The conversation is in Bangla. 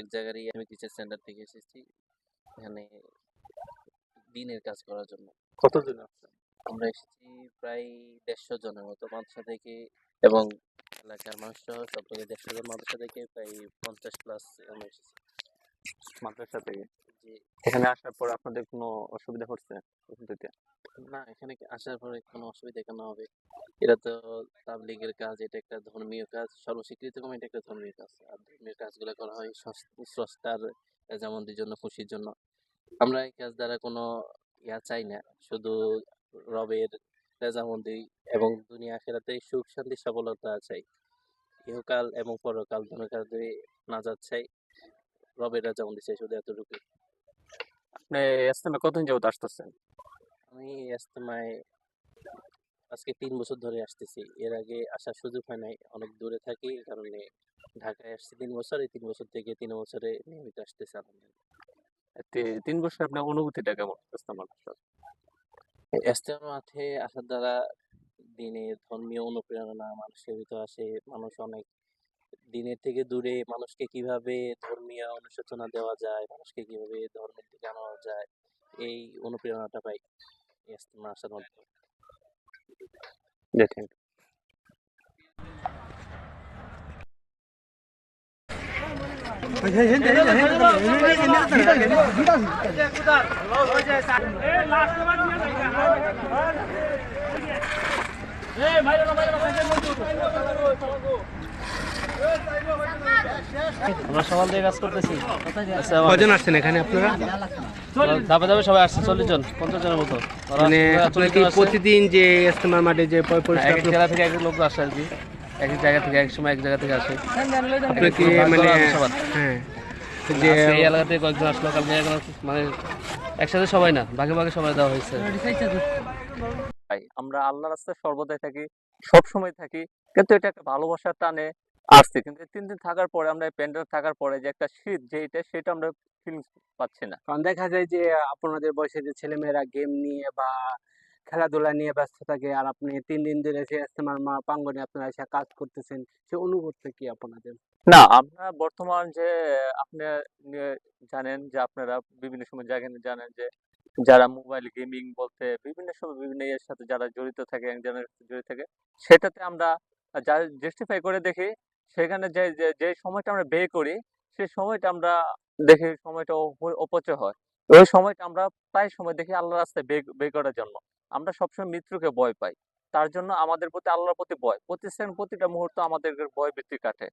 এক জায়গারই আমি টিচার সেন্টার থেকে এসেছি। এখানে দিনের কাজ করার জন্য। কতজন আমরা এসেছি প্রায় দেড়শো জনের মতো মাদ্রাসা থেকে এবং এলাকার মানুষ সহ সব থেকে দেড়শো জন মাদ্রাসা থেকে প্রায় পঞ্চাশ প্লাস আমরা এসেছি। মাদ্রাসা থেকে? এখানে আসার পর আপনাদের কোনো অসুবিধা হচ্ছে? না, এখানে আসার পরে কোনো অসুবিধা কেন হবে? এটা তো তাবলিগের কাজ, এটা একটা ধর্মীয় কাজ সর্বস্বীকৃত কম এটা একটা ধর্মীয় কাজ। আর ধর্মীয় কাজগুলো করা হয় স্রষ্টার যেমনদের জন্য, খুশির জন্য। আমরা এই কাজ দ্বারা কোনো ইয়া চাই না। শুধু রবের রেজামন্দি এবং দুনিয়া আখেরাতে সুখ, শান্তি, সফলতা চাই। ইহকাল এবং পরকাল দুনো কাজে নাজাত চাই। রবের রেজামন্দি চাই শুধু এতটুকু আপনি ইস্তেমে কতদিন যাবত আসতেছেন? আমি ইস্তেমায় আজকে তিন বছর ধরে আসতেছি। এর আগে আসার সুযোগ হয় নাই অনেক দূরে থাকি এই কারণে ঢাকায় আসছি তিন বছর এই তিন বছর থেকে তিন বছরে নিয়মিত আসতেছি আলহামদুলিল্লাহ। তিন বছর আপনার অনুভূতিটা কেমন? ইস্তেমা আসার মাঠে আসার দ্বারা দিনের ধর্মীয় অনুপ্রেরণা মানুষের ভিতর আসে মানুষ অনেক দিনের থেকে দূরে মানুষকে কীভাবে ধর্মীয় অনুশোচনা দেওয়া যায় মানুষকে কীভাবে ধর্মের দিকে আনা যায় এই অনুপ্রেরণাটা পাই। এই ইস্তেমা আসার মাধ্যমে জি থ্যাংক আমরা সকাল থেকে কাজ করতেছি। কজন আসছেন এখানে আপনারা? ধাপে ধাপে সবাই আসছে চল্লিশ জন পঞ্চাশ জনের মতো। মানে আপনারা কি প্রতিদিন যে ইস্তেমার মাঠে যে এক জেলা থেকে এক লোক আসে আর কি। এক জায়গা থেকে এক সময় এক জায়গা থেকে আসে। আপনারা কি মানে। হ্যাঁ। যে এই এলাকা থেকে কয়েকজন আসলো কালকে মানে একসাথে সবাই না ভাগে ভাগে সবাই দেওয়া হয়েছে। ভাই আমরা আল্লাহ রাস্তায় সর্বদাই থাকি সব সময় থাকি কিন্তু এটা একটা ভালোবাসার টানে আসছে। কিন্তু তিন দিন থাকার পরে আমরা প্যান্ডেল থাকার পরে যে একটা শীত যেটা সেটা আমরা ফিলিংস পাচ্ছি না। কারণ দেখা যায় যে আপনাদের বয়সে যে ছেলেমেয়েরা গেম নিয়ে বা খেলাধুলা নিয়ে ব্যস্ত থাকে আর আপনি তিন দিন ধরে সে ইস্তেমার মা প্রাঙ্গনে আপনারা এসে কাজ করতেছেন সে অনুভূতি কি আপনাদের? না আমরা বর্তমান যে আপনি জানেন যে আপনারা বিভিন্ন সময় জানেন জানেন যে যারা মোবাইল গেমিং বলতে বিভিন্ন সময় বিভিন্ন এর সাথে যারা জড়িত থাকে একজনের সাথে জড়িত থাকে সেটাতে আমরা যা জাস্টিফাই করে দেখি সেখানে যে যে সময়টা আমরা ব্যয় করি সেই সময়টা আমরা দেখি সময়টা অপচয় হয়। ওই সময়টা আমরা প্রায় সময় দেখি আল্লাহর রাস্তায় ব্যয় করার জন্য। আমরা সবসময় মৃত্যুকে ভয় পাই। তার জন্য আমাদের প্রতি আল্লাহর প্রতি ভয়। প্রতি সেকেন্ড প্রতিটা মুহূর্ত আমাদের ভয় বৃত্তি কাটে।